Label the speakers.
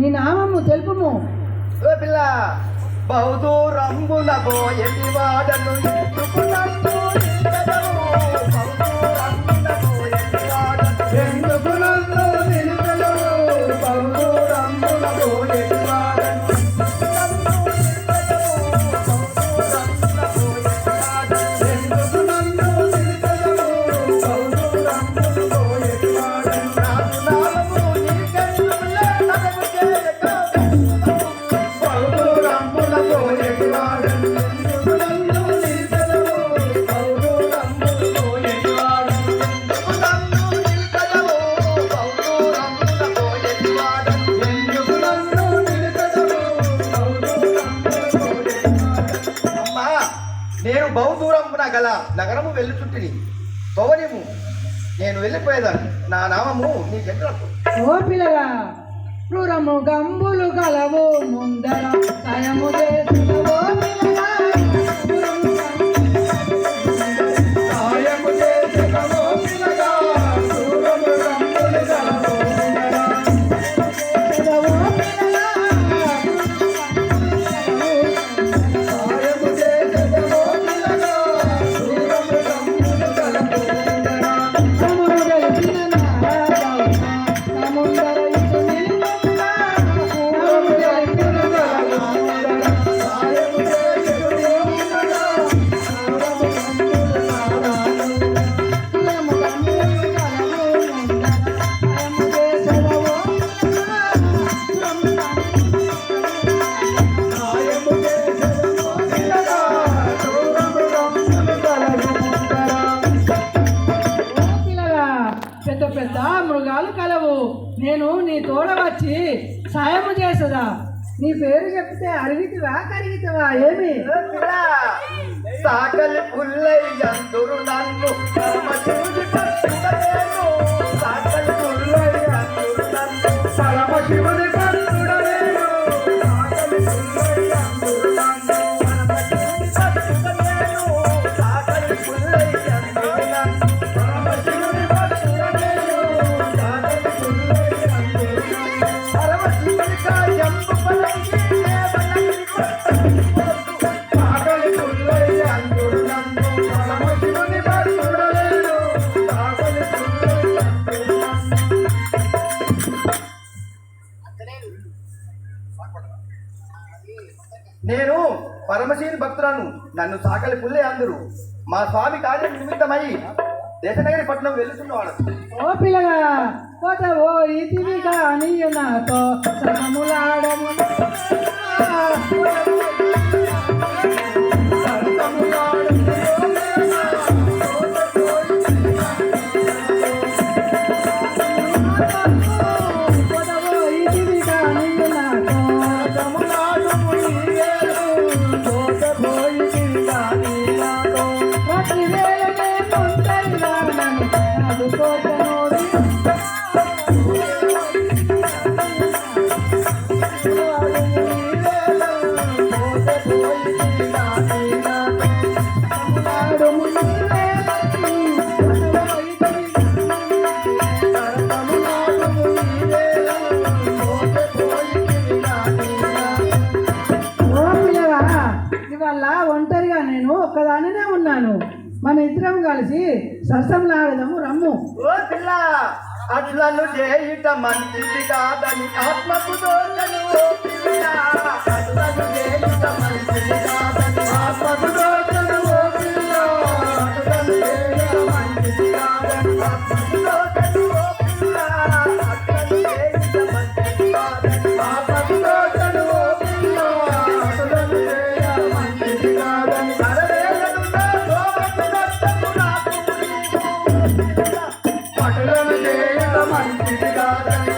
Speaker 1: నీ నామము తెలుపుము.
Speaker 2: పిల్ల బహుదూరంబున పోయటి వాడను ఎత్తుకున్నట్టు నేను బహుదూరమున గల నగరము వెళ్ళుచుంటిని. తోవనిము నేను వెళ్ళిపోయేదాన్ని. నా నామము నీకెందుకు?
Speaker 1: ఓ పిల్లగా క్రూరము గంబులు గలవు ముందర సయము చేసిన పెద్ద మృగాలు కలవు. నేను నీ తోడ వచ్చి సాయము చేసదా? నీ పేరు చెప్తే అరిగితివా కరిగితివా? ఏమి?
Speaker 2: సాకలి పుల్లై అందురు నేను పరమశీని భక్తులను నన్ను సాకలి పుల్లే అందరు. మా స్వామి కార్యం నిమిత్తమై దేశనగరి పట్నం వెళ్తున్నాడు
Speaker 1: ఓ పిల్లగా పోత ఓ ఇతివిగా నాతో సహములాడము ఒక్కదానినే ఉన్నాను. మన ఇద్దరం కలిసి సరసంలాడదాము రమ్ము.
Speaker 2: ఓ పిల్ల అట్లను చేయుట మంచిది కాదని ఆత్మకు దోచను ఓ పిల్ల. అట్లను చేయుట మంచిది కాదని ఆత్మకు దోచను ఓ పిల్ల అట్లను చేయుట మంచిది కాదని ఆత్మ చేయుట